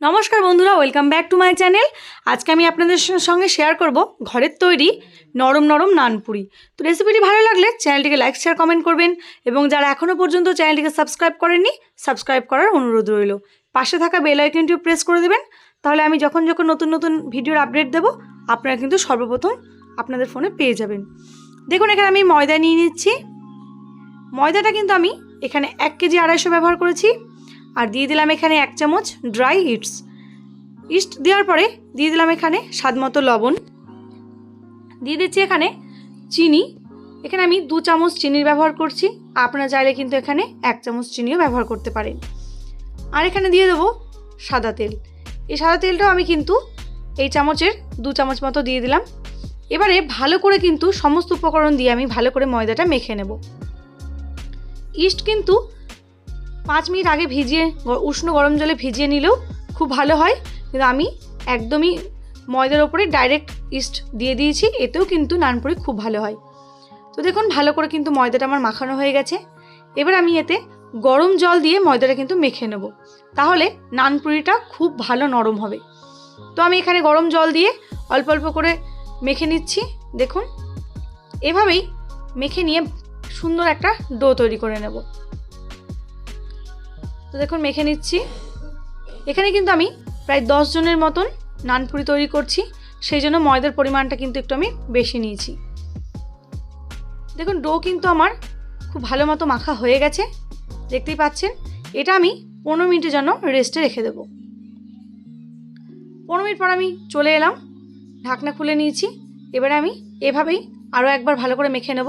নমস্কার বন্ধুরা welcome back to my channel আজকে আমি আপনাদের সঙ্গে শেয়ার করব ঘরের তৈরি নরম নরম নানপুরি। তো রেসিপিটি ভালো লাগলে চ্যানেলটিকে লাইক শেয়ার কমেন্ট করবেন এবং যারা এখনও পর্যন্ত চ্যানেলটিকে সাবস্ক্রাইব করেননি সাবস্ক্রাইব করার অনুরোধ রইল। পাশে থাকা বেল আইকনটিও প্রেস করে দেবেন, তাহলে আমি যখন যখন নতুন নতুন ভিডিওর আপডেট দেবো, আপনারা কিন্তু সর্বপ্রথম আপনাদের ফোনে পেয়ে যাবেন। দেখুন, এখানে আমি ময়দা নিয়ে নিচ্ছি। ময়দাটা কিন্তু আমি এখানে এক কেজি আড়াইশো ব্যবহার করেছি। আর দিয়ে দিলাম এখানে এক চামচ ড্রাই ইটস। ইস্ট দেওয়ার পরে দিয়ে দিলাম এখানে স্বাদ মতো লবণ। দিয়ে দিচ্ছি এখানে চিনি। এখানে আমি দু চামচ চিনির ব্যবহার করছি। আপনারা চাইলে কিন্তু এখানে এক চামচ চিনিও ব্যবহার করতে পারেন। আর এখানে দিয়ে দেবো সাদা তেল। এই সাদা তেলটাও আমি কিন্তু এই চামচের দু চামচ মতো দিয়ে দিলাম। এবারে ভালো করে কিন্তু সমস্ত উপকরণ দিয়ে আমি ভালো করে ময়দাটা মেখে নেব। ইস্ট কিন্তু পাঁচ মিনিট আগে ভিজিয়ে উষ্ণ গরম জলে ভিজিয়ে নিলেও খুব ভালো হয়। কিন্তু আমি একদমই ময়দার ওপরে ডাইরেক্ট ইস্ট দিয়ে দিয়েছি, এতেও কিন্তু নানপুরি খুব ভালো হয়। তো দেখুন, ভালো করে কিন্তু ময়দাটা আমার মাখানো হয়ে গেছে। এবার আমি এতে গরম জল দিয়ে ময়দাটা কিন্তু মেখে নেব। তাহলে নানপুরিটা খুব ভালো নরম হবে। তো আমি এখানে গরম জল দিয়ে অল্প অল্প করে মেখে নিচ্ছি। দেখুন, এভাবেই মেখে নিয়ে সুন্দর একটা ডো তৈরি করে নেব। তো দেখুন, মেখে নিচ্ছি। এখানে কিন্তু আমি প্রায় দশ জনের মতন নানপুরি তৈরি করছি। সেই জন্য ময়দার পরিমাণটা কিন্তু একটু আমি বেশি নিয়েছি। দেখুন, ডো কিন্তু আমার খুব ভালো মতো মাখা হয়ে গেছে। দেখতেই পাচ্ছেন, এটা আমি পনেরো মিনিটের জন্য রেস্টে রেখে দেবো। পনেরো মিনিট পর আমি চলে এলাম, ঢাকনা খুলে নিয়েছি। এবারে আমি এভাবেই আরও একবার ভালো করে মেখে নেব।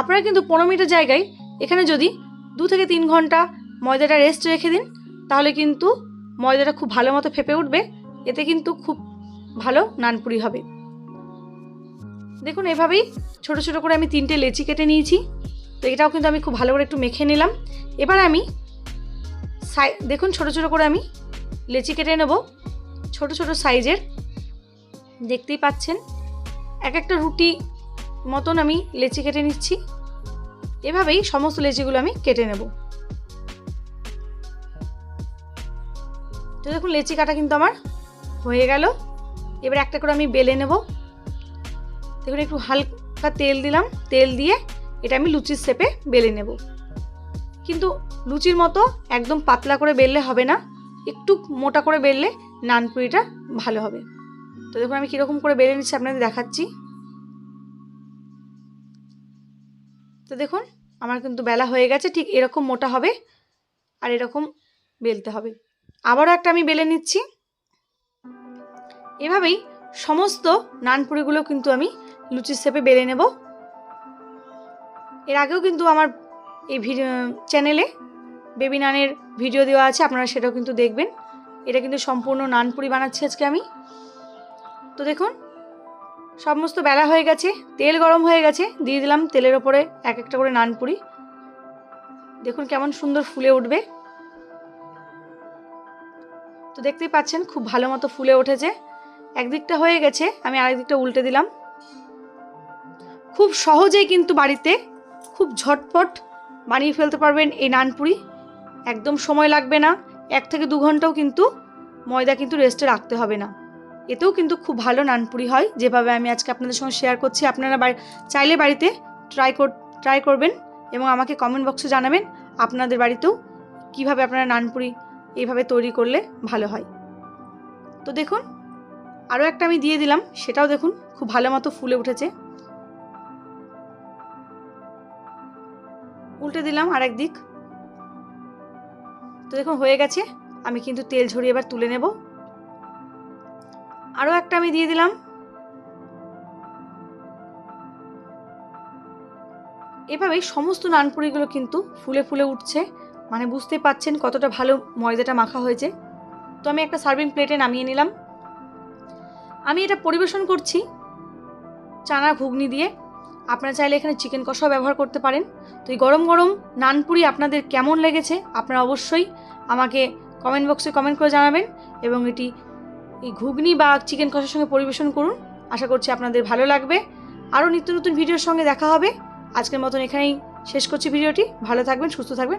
আপনারা কিন্তু পনেরো মিনিটের জায়গায় এখানে যদি দু থেকে তিন ঘণ্টা ময়দাটা রেস্ট রেখে দিন, তাহলে কিন্তু ময়দাটা খুব ভালো মতো ফেপে উঠবে, এতে কিন্তু খুব ভালো নানপুরি হবে। দেখুন, এভাবেই ছোট ছোট করে আমি তিনটে লেচি কেটে নিয়েছি, তো এটাও কিন্তু আমি খুব ভালো করে একটু মেখে নিলাম। এবার আমি সাই দেখুন, ছোট ছোট করে আমি লেচি কেটে নেব, ছোট ছোট সাইজের। দেখতেই পাচ্ছেন, এক একটা রুটি মতন আমি লেচি কেটে নিচ্ছি। এভাবেই সমস্ত লেচিগুলো আমি কেটে নেব। তো দেখুন, লেচি কাটা কিন্তু আমার হয়ে গেল। এবার একটা করে আমি বেলে নেব। দেখুন, একটু হালকা তেল দিলাম। তেল দিয়ে এটা আমি লুচির শেপে বেলে নেব। কিন্তু লুচির মতো একদম পাতলা করে বেললে হবে না। একটু মোটা করে বেললে নানপুরিটা ভালো হবে। তো দেখুন, আমি কীরকম করে বেলে নিচ্ছি আপনাদের দেখাচ্ছি। তো দেখুন, আমার কিন্তু বেলা হয়ে গেছে, ঠিক এরকম মোটা হবে আর এরকম বেলতে হবে। আবারও একটা আমি বেলে নিচ্ছি। এভাবেই সমস্ত নানপুরিগুলো কিন্তু আমি লুচির শেপে বেলে নেব। এর আগেও কিন্তু আমার এই চ্যানেলে বেবি নানের ভিডিও দেওয়া আছে, আপনারা সেটাও কিন্তু দেখবেন। এটা কিন্তু সম্পূর্ণ নানপুরি বানাচ্ছি আজকে আমি। তো দেখুন, সমস্ত বেলা হয়ে গেছে, তেল গরম হয়ে গেছে, দিয়ে দিলাম তেলের ওপরে এক একটা করে নানপুরি। দেখুন কেমন সুন্দর ফুলে উঠবে। তো দেখতেই পাচ্ছেন, খুব ভালো মতো ফুলে উঠেছে। একদিকটা হয়ে গেছে, আমি আরেকদিকটা উল্টে দিলাম। খুব সহজেই কিন্তু বাড়িতে খুব ঝটপট বানিয়ে ফেলতে পারবেন এই নানপুরি। একদম সময় লাগবে না, এক থেকে দু ঘন্টাও কিন্তু ময়দা কিন্তু রেস্টে রাখতে হবে না। এতেও কিন্তু খুব ভালো নানপুরি হয়, যেভাবে আমি আজকে আপনাদের সঙ্গে শেয়ার করছি। আপনারা চাইলে বাড়িতে ট্রাই কর ট্রাই করবেন এবং আমাকে কমেন্ট বক্সে জানাবেন আপনাদের বাড়িতেও কীভাবে আপনারা নানপুরি এইভাবে তৈরি করলে ভালো হয়। তো দেখুন আরও একটা আমি দিয়ে দিলাম, সেটাও দেখুন খুব ভালো মতো ফুলে উঠেছে। উল্টে দিলাম আর এক দিক। তো দেখুন, হয়ে গেছে। আমি কিন্তু তেল ঝরিয়ে এবার তুলে নেব। আরও একটা আমি দিয়ে দিলাম। এভাবেই সমস্ত নানপুরিগুলো কিন্তু ফুলে ফুলে উঠছে। মানে বুঝতে পাচ্ছেন কতটা ভালো ময়দাটা মাখা হয়েছে। তো আমি একটা সার্ভিং প্লেটে নামিয়ে নিলাম। আমি এটা পরিবেশন করছি চানা ঘুগনি দিয়ে। আপনারা চাইলে এখানে চিকেন কষাও ব্যবহার করতে পারেন। তো এই গরম গরম নানপুরি আপনাদের কেমন লেগেছে আপনারা অবশ্যই আমাকে কমেন্ট বক্সে কমেন্ট করে জানাবেন এবং এটি এই ঘুগনি বা চিকেন কষার সঙ্গে পরিবেশন করুন। আশা করছি আপনাদের ভালো লাগবে। আরও নিত্য নতুন ভিডিওর সঙ্গে দেখা হবে। আজকের মতন এখানেই শেষ করছি ভিডিওটি। ভালো থাকবেন, সুস্থ থাকবেন।